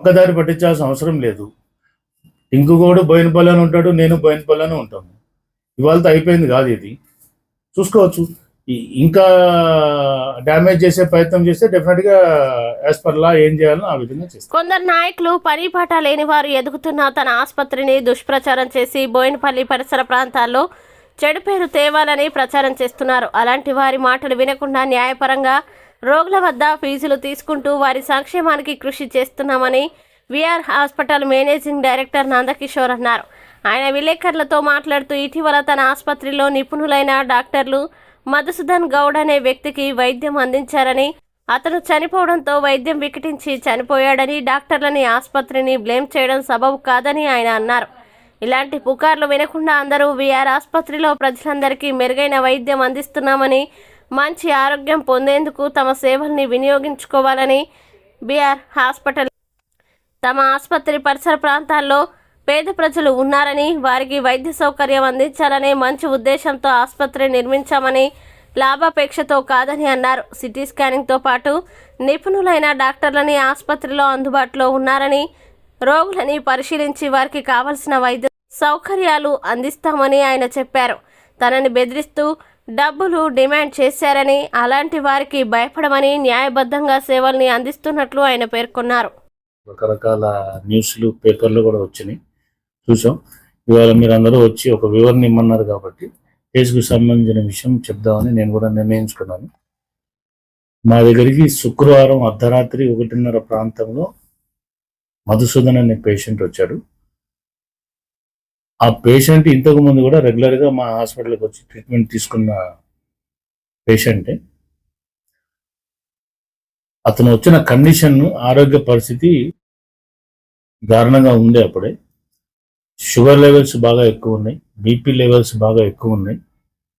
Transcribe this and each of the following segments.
ఒక్కదారి పట్టించాల్సిన అవసరం లేదు. ఇంకొకడు బోయినపల్లి ఉంటాడు నేను బోయినపల్లి ఉంటాను ఇవాళతో అయిపోయింది కాదు ఇది. చూసుకోవచ్చు. ఇంకా డ్యామేజ్ చేసే ప్రయత్నం చేస్తే డెఫినెట్గా యాజ్ పర్ లా ఏం చేయాలో ఆ విధంగా చేస్తారు కొందరు నాయకులు పని పాట లేని వారు ఎదుగుతున్న తన ఆసుపత్రిని దుష్ప్రచారం చేసి బోయినపల్లి పరిసర ప్రాంతాల్లో చెడు పేరు తేవాలని ప్రచారం చేస్తున్నారు. అలాంటి వారి మాటలు వినకుండా న్యాయపరంగా రోగుల వద్ద ఫీజులు తీసుకుంటూ వారి సంక్షేమానికి కృషి చేస్తున్నామని V R hospital managing director Nandakishore అన్నారు. ఆయన విలేకరులతో మాట్లాడుతూ ఇటీవల తన ఆసుపత్రిలో నిపుణులైన డాక్టర్లు మధుసూదన్ గౌడ్ అనే వ్యక్తికి వైద్యం అందించారని అతను చనిపోవడంతో వైద్యం వికటించి చనిపోయాడని డాక్టర్లని ఆసుపత్రిని బ్లేమ్ చేయడం సబబు కాదని ఆయన అన్నారు. ఇలాంటి పుకార్లు వినకుండా అందరూ వీఆర్ ఆసుపత్రిలో ప్రజలందరికీ మెరుగైన వైద్యం అందిస్తున్నామని మంచి ఆరోగ్యం పొందేందుకు తమ సేవల్ని వినియోగించుకోవాలని బీఆర్ హాస్పిటల్ తమ ఆసుపత్రి పరిసర ప్రాంతాల్లో పేద ప్రజలు ఉన్నారని వారికి వైద్య సౌకర్యం అందించాలనే మంచి ఉద్దేశంతో ఆసుపత్రి నిర్మించామని లాభాపేక్షతో కాదని అన్నారు. సిటీ స్కానింగ్తో పాటు నిపుణులైన డాక్టర్లని ఆసుపత్రిలో అందుబాటులో ఉన్నారని రోగులని పరిశీలించి వారికి కావలసిన వైద్య సౌకర్యాలు అందిస్తామని ఆయన చెప్పారు. తనని బెదిరిస్తూ డబ్బులు డిమాండ్ చేశారని అలాంటి వారికి భయపడమని న్యాయబద్ధంగా సేవల్ని అందిస్తున్నట్లు ఆయన పేర్కొన్నారు. రకరకాల న్యూస్లు పేపర్లు కూడా వచ్చినాయి. చూసాం. ఇవాళ మీరు అందరూ వచ్చి ఒక వివరణ ఇమ్మన్నారు కాబట్టి కేసుకు సంబంధించిన విషయం చెప్దామని నేను కూడా నిర్ణయించుకున్నాను. మా దగ్గరికి శుక్రవారం అర్ధరాత్రి ఒకటిన్నర ప్రాంతంలో మధుసూదన్ అనే పేషెంట్ వచ్చాడు. ఆ పేషెంట్ ఇంతకు ముందు కూడా రెగ్యులర్గా మా హాస్పిటల్కి వచ్చి ట్రీట్మెంట్ తీసుకున్న పేషెంటే అతను వచ్చిన కండిషన్ ఆరోగ్య పరిస్థితి దారుణంగా ఉండే అప్పుడే. షుగర్ లెవెల్స్ బాగా ఎక్కువ ఉన్నాయి. బీపీ లెవెల్స్ బాగా ఎక్కువ ఉన్నాయి.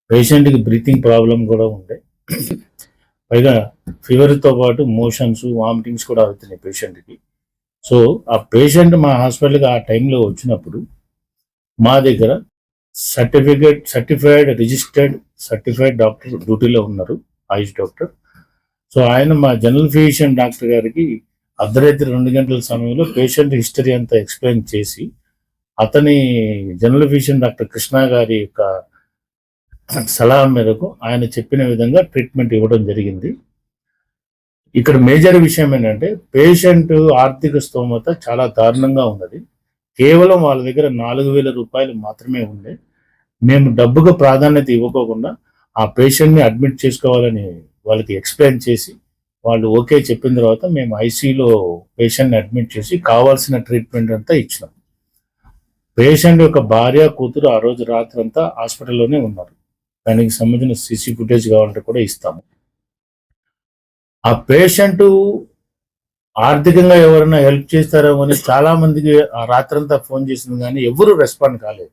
పేషెంట్కి బ్రీతింగ్ ప్రాబ్లం కూడా ఉండే. పైగా ఫీవర్తో పాటు మోషన్స్ వామిటింగ్స్ కూడా అవుతున్నాయి పేషెంట్కి సో ఆ పేషెంట్ మా హాస్పిటల్కి ఆ టైంలో వచ్చినప్పుడు మా దగ్గర certificate certified registered certified doctor డ్యూటీలో ఉన్నారు ఆయుష్ డాక్టర్. సో ఆయన మా జనరల్ ఫిజిషియన్ డాక్టర్ గారికి అర్ధరాత్రి రెండు గంటల సమయంలో పేషెంట్ హిస్టరీ అంతా ఎక్స్ప్లెయిన్ చేసి అతని జనరల్ ఫిజిషియన్ డాక్టర్ కృష్ణ గారి యొక్క సలహా మేరకు ఆయన చెప్పిన విధంగా ట్రీట్మెంట్ ఇవ్వడం జరిగింది. ఇక్కడ మేజర్ విషయం ఏంటంటే పేషెంట్ ఆర్థిక స్తోమత చాలా దారుణంగా ఉన్నది. కేవలం వాళ్ళ దగ్గర నాలుగు వేల రూపాయలు మాత్రమే ఉండే. మేము డబ్బుకు ప్రాధాన్యత ఇవ్వకోకుండా ఆ పేషెంట్ని అడ్మిట్ చేసుకోవాలని వాళ్ళకి ఎక్స్ప్లెయిన్ చేసి వాళ్ళు ఓకే చెప్పిన తర్వాత మేము ఐసీలో పేషెంట్ని అడ్మిట్ చేసి కావాల్సిన ట్రీట్మెంట్ అంతా ఇచ్చినాం. పేషెంట్ యొక్క భార్య కూతురు ఆ రోజు రాత్రి అంతా హాస్పిటల్లోనే ఉన్నారు. దానికి సంబంధించిన సీసీ ఫుటేజ్ కావాలంటే కూడా ఇస్తాము. ఆ పేషెంట్ ఆర్థికంగా ఎవరైనా హెల్ప్ చేస్తారేమో అని చాలా మందికి ఆ రాత్రంతా ఫోన్ చేసింది కానీ ఎవరు రెస్పాండ్ కాలేదు.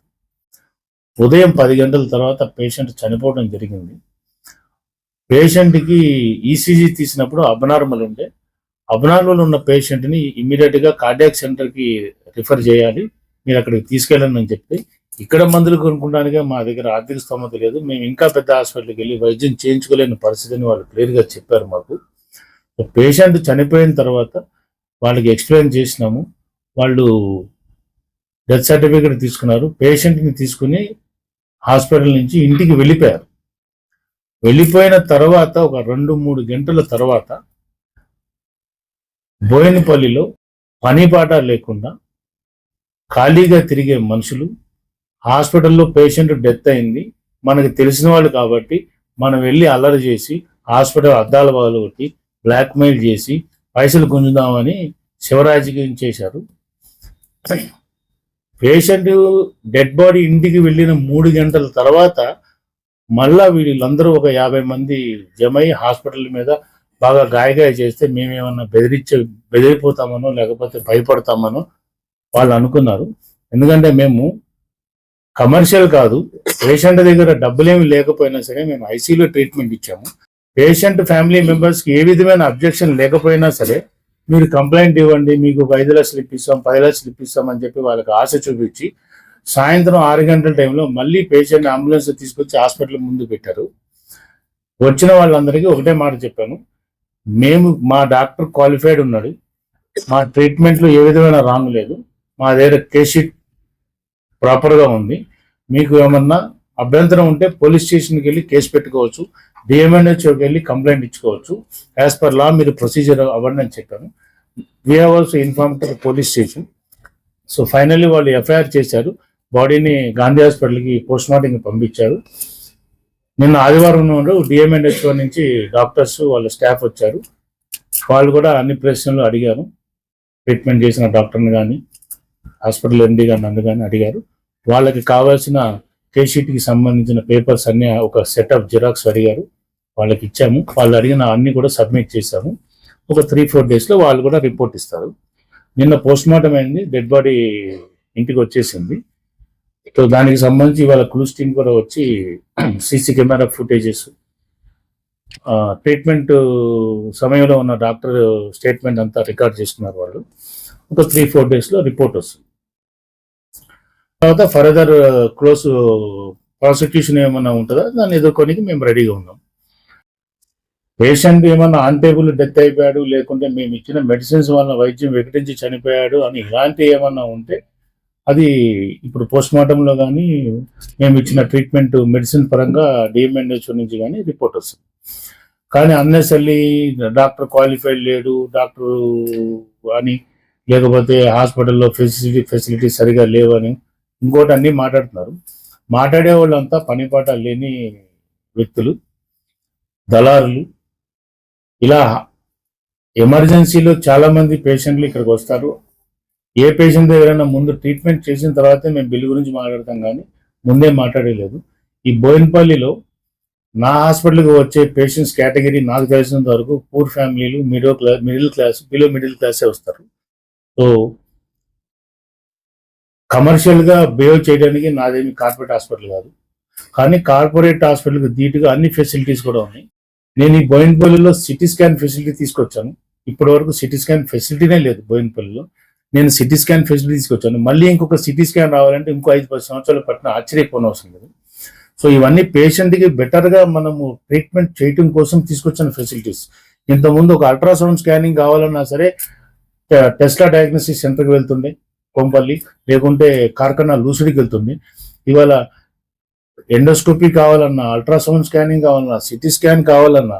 ఉదయం పది గంటల తర్వాత పేషెంట్ చనిపోవడం జరిగింది. పేషెంట్కి ఈసీజీ తీసినప్పుడు అబ్నార్మల్ ఉండే. అబ్నార్మల్ ఉన్న పేషెంట్ని ఇమ్మీడియట్గా కార్డియాక్ సెంటర్కి రిఫర్ చేయాలి. మీరు అక్కడికి తీసుకెళ్ళండి అని చెప్పి. ఇక్కడ మందులు కొనుక్కోవడానికే మా దగ్గర ఆర్థిక స్తోమత లేదు. మేము ఇంకా పెద్ద హాస్పిటల్కి వెళ్ళి వైద్యం చేయించుకోలేని పరిస్థితిని వాళ్ళు క్లియర్గా చెప్పారు మాకు. పేషెంట్ చనిపోయిన తర్వాత వాళ్ళకి ఎక్స్ప్లెయిన్ చేసినాము. వాళ్ళు డెత్ సర్టిఫికేట్ తీసుకున్నారు. పేషెంట్ని తీసుకుని హాస్పిటల్ నుంచి ఇంటికి వెళ్ళిపోయారు. వెళ్ళిపోయిన తర్వాత ఒక రెండు మూడు గంటల తర్వాత బోయినపల్లిలో పనిపాట లేకుండా ఖాళీగా తిరిగే మనుషులు హాస్పిటల్లో పేషెంట్ డెత్ అయింది. మనకి తెలిసిన వాళ్ళు కాబట్టి మనం వెళ్ళి అల్లరి చేసి హాస్పిటల్ అద్దాల కొట్టి బ్లాక్మెయిల్ చేసి పైసలు గుంజుదామని శివరాజకీయం చేశారు? పేషెంట్ డెడ్ బాడీ ఇంటికి వెళ్ళిన మూడు గంటల తర్వాత మళ్ళా వీళ్ళందరూ ఒక యాభై మంది జమై హాస్పిటల్ మీద బాగా గాయగాయ చేస్తే మేమేమన్నా బెదిరించే బెదిరిపోతామనో లేకపోతే భయపడతామనో వాళ్ళు అనుకున్నారు. ఎందుకంటే మేము కమర్షియల్ కాదు పేషెంట్ దగ్గర డబ్బులేమి లేకపోయినా సరే మేము ఐసీలో ట్రీట్మెంట్ ఇచ్చాము. పేషెంట్ ఫ్యామిలీ మెంబర్స్కి ఏ విధమైన అబ్జెక్షన్ లేకపోయినా సరే మీరు కంప్లైంట్ ఇవ్వండి మీకు ఒక ఐదు లక్షలు ఇప్పిస్తాం పది లక్షలు ఇప్పిస్తాం అని చెప్పి వాళ్ళకి ఆశ చూపించి సాయంత్రం ఆరు గంటల టైంలో మళ్ళీ పేషెంట్ అంబులెన్స్ తీసుకొచ్చి హాస్పిటల్ ముందు పెట్టారు. వచ్చిన వాళ్ళందరికీ ఒకటే మాట చెప్పాను. మేము మా డాక్టర్ క్వాలిఫైడ్ ఉన్నాడు. మా ట్రీట్మెంట్లో ఏ విధమైన రాంగ్ లేదు. మా దగ్గర కేస్ షీట్ ప్రాపర్గా ఉంది. మీకు ఏమన్నా అభ్యంతరం ఉంటే పోలీస్ స్టేషన్కి వెళ్ళి కేసు పెట్టుకోవచ్చు. డిఎంఎన్హెచ్ఓకి వెళ్ళి కంప్లైంట్ ఇచ్చుకోవచ్చు. యాజ్ పర్ లా మీరు ప్రొసీజర్ అవ్వండి అని చెప్పాను. We have also inform to police station so finally వాళ్ళు ఎఫ్ఐఆర్ చేశారు. బాడీని గాంధీ హాస్పిటల్కి పోస్ట్ మార్టంకి పంపించారు. నిన్న ఆదివారం డిఎంఎన్హెచ్ఓ నుంచి డాక్టర్స్ వాళ్ళ స్టాఫ్ వచ్చారు. వాళ్ళు కూడా అన్ని ప్రశ్నలు అడిగారు. ట్రీట్మెంట్ చేసిన డాక్టర్ని కానీ హాస్పిటల్ ఎండి కానీ నన్ను కానీ అడిగారు. వాళ్ళకి కావాల్సిన కేస్ సంబంధించిన పేపర్స్ అన్ని ఒక సెట్ ఆఫ్ జిరాక్స్ అడిగారు. వాళ్ళకి ఇచ్చాము వాళ్ళు అడిగిన అన్ని కూడా సబ్మిట్ చేశాము. ఒక త్రీ ఫోర్ డేస్లో వాళ్ళు కూడా రిపోర్ట్ ఇస్తారు. నిన్న పోస్ట్ మార్టం అయింది. డెడ్ బాడీ ఇంటికి వచ్చేసింది. సో దానికి సంబంధించి వాళ్ళ క్లూస్ టీం కూడా వచ్చి సీసీ కెమెరా ఫుటేజెస్ ట్రీట్మెంట్ సమయంలో ఉన్న డాక్టర్ స్టేట్మెంట్ అంతా రికార్డ్ చేసుకున్నారు వాళ్ళు. ఒక త్రీ ఫోర్ డేస్లో రిపోర్ట్ వస్తుంది. తర్వాత ఫర్దర్ క్లోజ్ ప్రాసిక్యూషన్ ఏమన్నా ఉంటుందా? దాన్ని ఎదుర్కోనికి మేము రెడీగా ఉన్నాం. పేషెంట్ ఏమన్నా ఆన్ టేబుల్ డెత్ అయిపోయాడు లేకుంటే మేము ఇచ్చిన మెడిసిన్స్ వల్ల వైద్యం వికటించి చనిపోయాడు అని ఇలాంటి ఏమన్నా ఉంటే అది ఇప్పుడు పోస్ట్ మార్టంలో కానీ మేము ఇచ్చిన ట్రీట్మెంట్ మెడిసిన్ పరంగా డిఎంఎన్హెచ్ఓ నుంచి కానీ రిపోర్ట్ వస్తుంది. కానీ అన్నెసల్లి డాక్టర్ క్వాలిఫైడ్ లేడు డాక్టర్ అని లేకపోతే హాస్పిటల్లో ఫెసిలిటీ ఫెసిలిటీ సరిగా లేవని ఇంకోటి అన్ని మాట్లాడుతున్నారు. మాట్లాడే వాళ్ళంతా పనిపాట లేని వ్యక్తులు దళారులు ఇలా ఎమర్జెన్సీలో చాలా మంది పేషెంట్లు ఇక్కడికి వస్తారు. ఏ పేషెంట్ దగ్గరైనా ముందు ట్రీట్మెంట్ చేసిన తర్వాతే మేము బిల్లు గురించి మాట్లాడతాం కానీ ముందే మాట్లాడలేదు. ఈ బోయిన్పల్లిలో నా హాస్పిటల్కి వచ్చే పేషెంట్స్ కేటగిరీ నాకు తెలిసినంత వరకు పూర్ ఫ్యామిలీలు middle class middle class below middle క్లాసే వస్తారు. సో కమర్షియల్గా బిహేవ్ చేయడానికి నాదేమి కార్పొరేట్ హాస్పిటల్ కాదు. కానీ కార్పొరేట్ హాస్పిటల్కి ధీటుగా అన్ని ఫెసిలిటీస్ కూడా ఉన్నాయి. నేను ఈ బోయిన్పల్లిలో సిటీ స్కాన్ ఫెసిలిటీ తీసుకొచ్చాను. ఇప్పటి వరకు సిటీ స్కాన్ ఫెసిలిటీనే లేదు బోయిన్పల్లిలో. నేను సిటీ స్కాన్ ఫెసిలిటీ తీసుకొచ్చాను. మళ్ళీ ఇంకొక సిటీ స్కాన్ రావాలంటే ఇంకో ఐదు పది సంవత్సరాలు పట్టిన ఆశ్చర్యపోనవసరం లేదు. సో ఇవన్నీ పేషెంట్కి బెటర్గా మనము ట్రీట్మెంట్ చేయటం కోసం తీసుకొచ్చిన ఫెసిలిటీస్. ఇంతకుముందు ఒక అల్ట్రాసౌండ్ స్కానింగ్ కావాలన్నా సరే టె- టెస్లా డయాగ్నోసిస్ సెంటర్కి వెళ్తుండే కొంపల్లి లేకుంటే కార్ఖానా లూసిడికి వెళ్తుంది ఇవాళ ఎండోస్కోపీ కావాలన్నా అల్ట్రాసౌండ్ స్కానింగ్ కావాలన్నా సిటీ స్కాన్ కావాలన్నా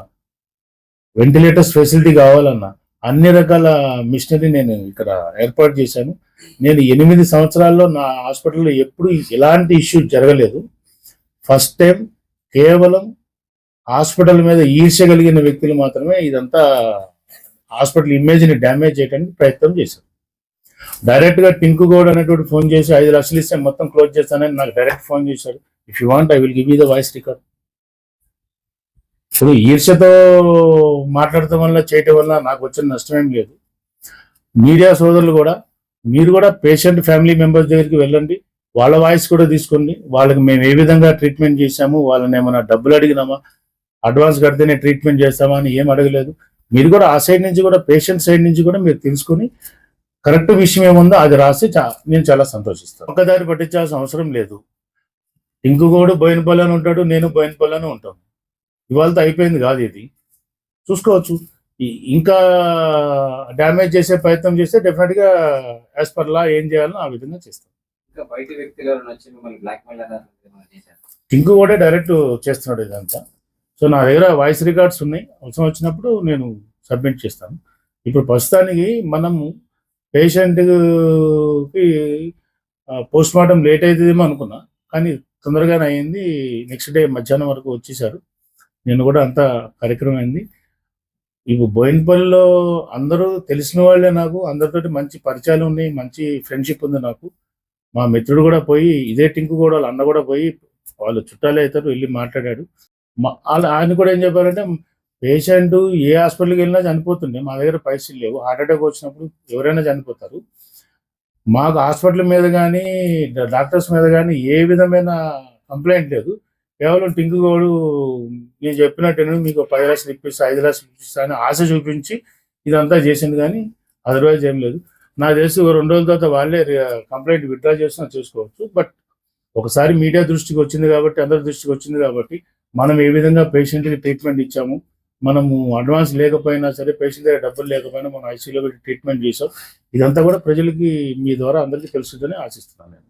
వెంటిలేటర్స్ ఫెసిలిటీ కావాలన్నా అన్ని రకాల మిషనరీ నేను ఇక్కడ ఏర్పాటు చేశాను. నేను ఎనిమిది సంవత్సరాల్లో నా హాస్పిటల్లో ఎప్పుడు ఎలాంటి ఇష్యూ జరగలేదు. ఫస్ట్ టైం కేవలం హాస్పిటల్ మీద ఈర్ష్య కలిగిన వ్యక్తులు మాత్రమే ఇదంతా హాస్పిటల్ ఇమేజ్ని డ్యామేజ్ చేయడానికి ప్రయత్నం చేశారు. డైరెక్ట్గా టింకు గౌడ్ అనేటువంటి ఫోన్ చేసి ఐదు లక్షలు ఇస్తే మొత్తం క్లోజ్ చేస్తానని నాకు డైరెక్ట్ ఫోన్ చేశాడు if you want I will give you the voice record ఇప్పుడు ఈర్ష్యతో మాట్లాడటం వల్ల చేయటం వల్ల నాకు వచ్చిన నష్టం ఏం లేదు. మీడియా సోదరులు కూడా మీరు కూడా పేషెంట్ ఫ్యామిలీ మెంబర్స్ దగ్గరికి వెళ్ళండి. వాళ్ళ వాయిస్ కూడా తీసుకోండి. వాళ్ళకి మేము ఏ విధంగా ట్రీట్మెంట్ చేశాము వాళ్ళని ఏమైనా డబ్బులు అడిగినామా అడ్వాన్స్ కడితేనే ట్రీట్మెంట్ చేస్తామా అని ఏం అడగలేదు. మీరు కూడా ఆ సైడ్ నుంచి కూడా పేషెంట్ సైడ్ నుంచి కూడా మీరు తెలుసుకుని కరెక్ట్ విషయం ఏముందో అది రాసి నేను చాలా సంతోషిస్తాను. ఒక్కదారి పట్టించాల్సిన అవసరం లేదు. ఇంకొకడు అని ఉంటాడు నేను బోయినపల్లి అని ఉంటాను ఇవాళతో అయిపోయింది కాదు ఇది. చూసుకోవచ్చు. ఇంకా డ్యామేజ్ చేసే ప్రయత్నం చేస్తే డెఫినెట్గా యాజ్ పర్ లా ఏం చేయాలో ఆ విధంగా చేస్తాం. టింకు కూడా డైరెక్ట్ చేస్తున్నాడు ఇదంతా. సో నా దగ్గర వాయిస్ రికార్డ్స్ ఉన్నాయి. అవసరం వచ్చినప్పుడు నేను సబ్మిట్ చేస్తాను. ఇప్పుడు ప్రస్తుతానికి మనము పేషెంట్కి పోస్ట్ మార్టం లేట్ అవుతుందేమో అనుకున్నా. కానీ తొందరగానే అయింది నెక్స్ట్ డే మధ్యాహ్నం వరకు వచ్చేసారు నేను కూడా అంత కార్యక్రమం అయింది ఇప్పుడు బోయినపల్లిలో అందరూ తెలిసిన వాళ్ళే నాకు. అందరితోటి మంచి పరిచయాలు ఉన్నాయి. మంచి ఫ్రెండ్షిప్ ఉంది నాకు. మా మిత్రుడు కూడా పోయి ఇదే టింకు కూడా వాళ్ళ అన్న కూడా పోయి వాళ్ళు చుట్టాలే అవుతారు వెళ్ళి మాట్లాడాడు. మా- వాళ్ళ- ఆయన కూడా ఏం చెప్పారంటే పేషెంట్ ఏ హాస్పిటల్కి వెళ్ళినా చనిపోతుండే. మా దగ్గర పైసలు లేవు. హార్ట్ అటాక్ వచ్చినప్పుడు ఎవరైనా చనిపోతారు. మాకు హాస్పిటల్ మీద కానీ డాక్టర్స్ మీద కానీ ఏ విధమైన కంప్లైంట్ లేదు. కేవలం టింకుగోడు నేను చెప్పినట్టు మీకు పది లక్షలు ఇప్పిస్తా ఐదు లక్షలు ఇప్పిస్తా అని ఆశ చూపించి ఇదంతా చేసింది కానీ అదర్వైజ్ ఏం లేదు. నాకు తెలిసి రెండు రోజుల తర్వాత వాళ్ళే కంప్లైంట్ విత్డ్రా చేసినా చేసుకోవచ్చు. బట్ ఒకసారి మీడియా దృష్టికి వచ్చింది కాబట్టి అందరి దృష్టికి వచ్చింది కాబట్టి మనం ఏ విధంగా పేషెంట్కి ట్రీట్మెంట్ ఇచ్చాము మనము అడ్వాన్స్ లేకపోయినా సరే పేషెంట్ దగ్గర డబ్బులు లేకపోయినా మనం ఐసీయూలో పెట్టి ట్రీట్మెంట్ చేసాం. ఇదంతా కూడా ప్రజలకి మీ ద్వారా అందరికీ తెలుస్తుందని ఆశిస్తున్నాను నేను.